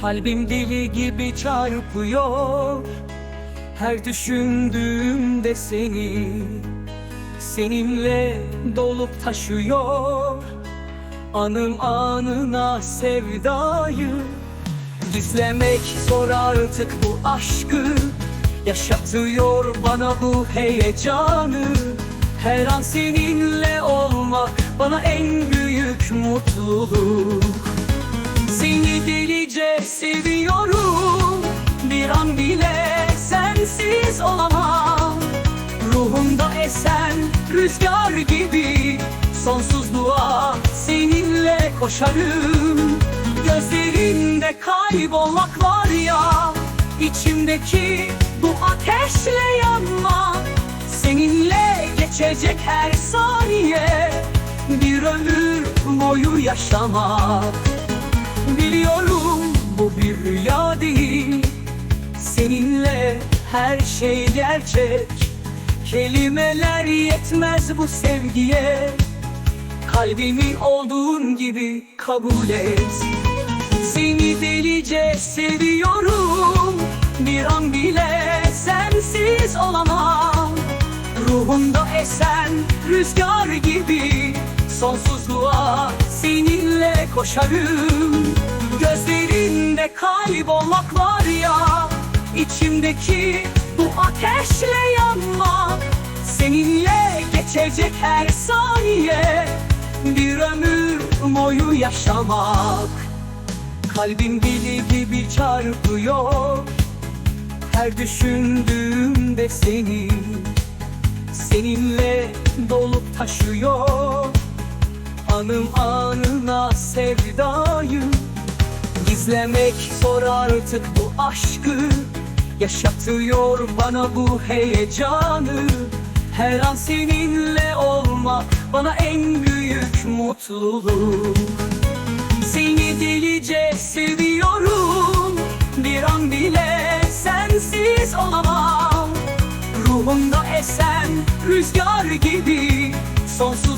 Kalbim deli gibi çarpıyor. Her düşündüğümde seni Seninle dolup taşıyor. Anım anına sevdayı Gizlemek zor artık bu aşkı. Yaşatıyor bana bu heyecanı. Her an seninle olmak bana en büyük mutluluk Delice seviyorum. Bir an bile sensiz olamam. Ruhumda esen rüzgar gibi Sonsuzluğa seninle koşarım. Gözlerinde kaybolmak var ya içimdeki bu ateşle yanma. Seninle geçecek her saniye Bir ömür boyu yaşamak Biliyorum bu bir rüya değil. Seninle her şey gerçek. Kelimeler yetmez bu sevgiye. Kalbimi olduğun gibi kabul et. Seni delice seviyorum. Bir an bile sensiz olamam. Ruhumda esen rüzgar gibi Sonsuzluğa seninle koşarım. Gözlerinde kaybolmak var ya içimdeki bu ateşle yanmak Seninle geçecek her saniye Bir ömür boyu yaşamak. Kalbim deli gibi çarpıyor. Her düşündüğümde seni Seninle dolup taşıyor Anım anına sevdayı Gizlemek zor artık bu aşkı. Yaşatıyor bana bu heyecanı. Her an seninle olmak bana en büyük mutluluk. Seni delice seviyorum. Bir an bile sensiz olamam. Ruhumda esen rüzgar gibi seninle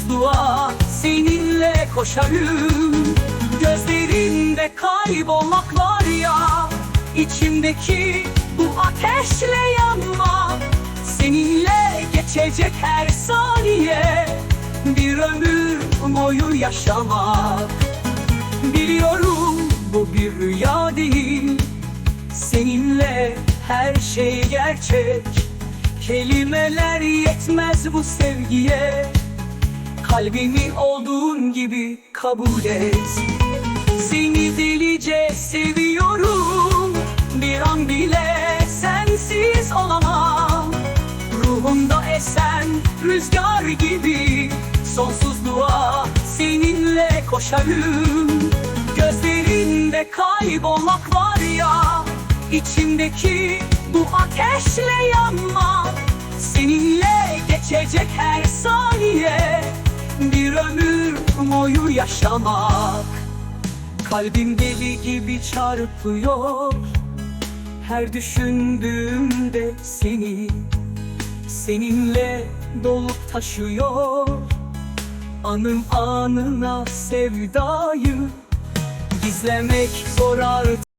koşarım Gözlerinde kaybolmak var ya. İçimdeki bu ateşle yanma. Seninle geçecek her saniye. Bir ömür boyu yaşamak. Biliyorum bu bir rüya değil. Seninle her şey gerçek. Kelimeler yetmez bu sevgiye Kalbimi olduğun gibi kabul et. Seni delice seviyorum. Bir an bile sensiz olamam. Ruhumda esen rüzgar gibi Sonsuzluğa seninle koşarım. Gözlerinde kaybolmak var ya içimdeki bu ateşle yanmak Seninle geçecek her saniye boyu yaşamak. Kalbim deli gibi çarpıyor. Her düşündüğümde seni Seninle dolup taşıyor. Anım anına sevdayı Gizlemek zor artık